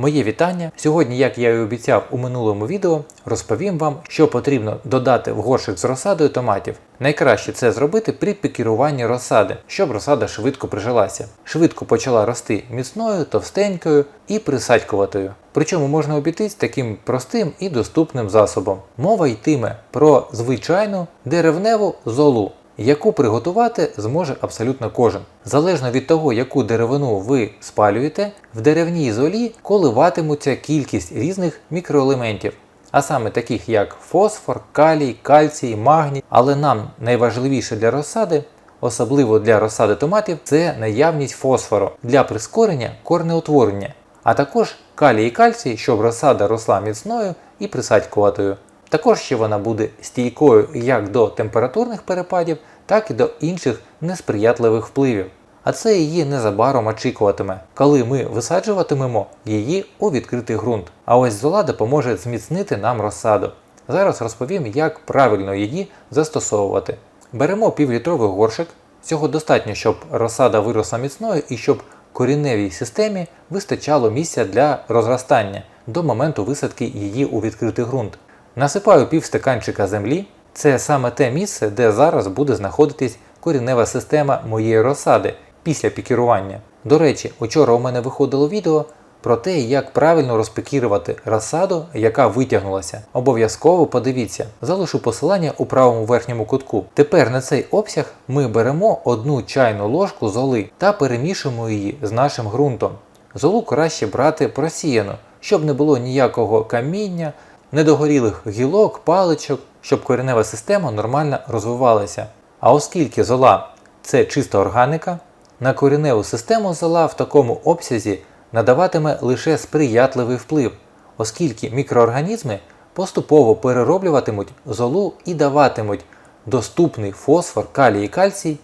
Моє вітання. Сьогодні, як я і обіцяв у минулому відео, розповім вам, що потрібно додати в горшик з розсадою томатів. Найкраще це зробити при пікіруванні розсади, щоб розсада швидко прижилася. Швидко почала рости міцною, товстенькою і присадькуватою. Причому можна обійтись таким простим і доступним засобом. Мова йтиме про звичайну деревневу золу яку приготувати зможе абсолютно кожен. Залежно від того, яку деревину ви спалюєте, в деревній золі коливатимуться кількість різних мікроелементів, а саме таких як фосфор, калій, кальцій, магній. Але нам найважливіше для розсади, особливо для розсади томатів, це наявність фосфору для прискорення корнеутворення, а також калій і кальцій, щоб розсада росла міцною і присадькуватою. Також ще вона буде стійкою як до температурних перепадів, так і до інших несприятливих впливів. А це її незабаром очікуватиме, коли ми висаджуватимемо її у відкритий ґрунт. А ось зола допоможе зміцнити нам розсаду. Зараз розповім, як правильно її застосовувати. Беремо півлітровий горшик. Цього достатньо, щоб розсада виросла міцною і щоб корінневій системі вистачало місця для розростання до моменту висадки її у відкритий ґрунт. Насипаю пів стаканчика землі. Це саме те місце, де зараз буде знаходитись корінева система моєї розсади після пікірування. До речі, учора у мене виходило відео про те, як правильно розпікірувати розсаду, яка витягнулася. Обов'язково подивіться, залишу посилання у правому верхньому кутку. Тепер на цей обсяг ми беремо одну чайну ложку золи та перемішуємо її з нашим ґрунтом. Золу краще брати просіяну, щоб не було ніякого каміння, недогорілих гілок, паличок, щоб коренева система нормально розвивалася. А оскільки зола це чиста органіка, на кореневу систему зола в такому обсязі надаватиме лише сприятливий вплив, оскільки мікроорганізми поступово перероблюватимуть золу і даватимуть доступний фосфор, калій і кальцій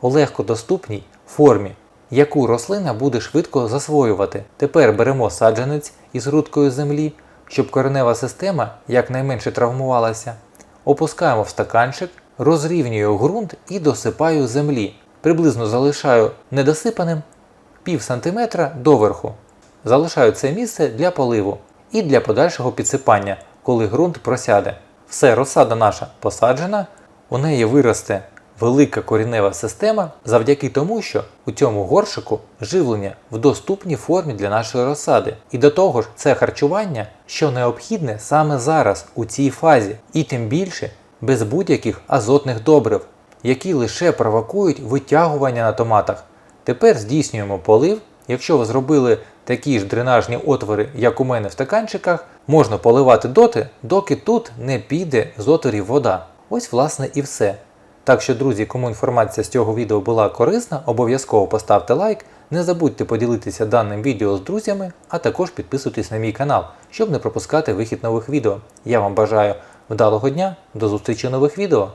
у легкодоступній формі, яку рослина буде швидко засвоювати. Тепер беремо саджанець із грудкою землі, щоб коренева система якнайменше травмувалася. Опускаємо в стаканчик, розрівнюю ґрунт і досипаю землі. Приблизно залишаю недосипаним пів сантиметра доверху. Залишаю це місце для поливу і для подальшого підсипання, коли ґрунт просяде. Все, розсада наша посаджена, у неї виросте велика корінева система завдяки тому, що у цьому горшику живлення в доступній формі для нашої розсади. І до того ж, це харчування, що необхідне саме зараз у цій фазі, і тим більше без будь-яких азотних добрив, які лише провокують витягування на томатах. Тепер здійснюємо полив. Якщо ви зробили такі ж дренажні отвори, як у мене в стаканчиках, можна поливати доти, доки тут не піде з отворів вода. Ось власне і все. Так що, друзі, кому інформація з цього відео була корисна, обов'язково поставте лайк, не забудьте поділитися даним відео з друзями, а також підписуйтесь на мій канал, щоб не пропускати вихід нових відео. Я вам бажаю вдалого дня, до зустрічі нових відео!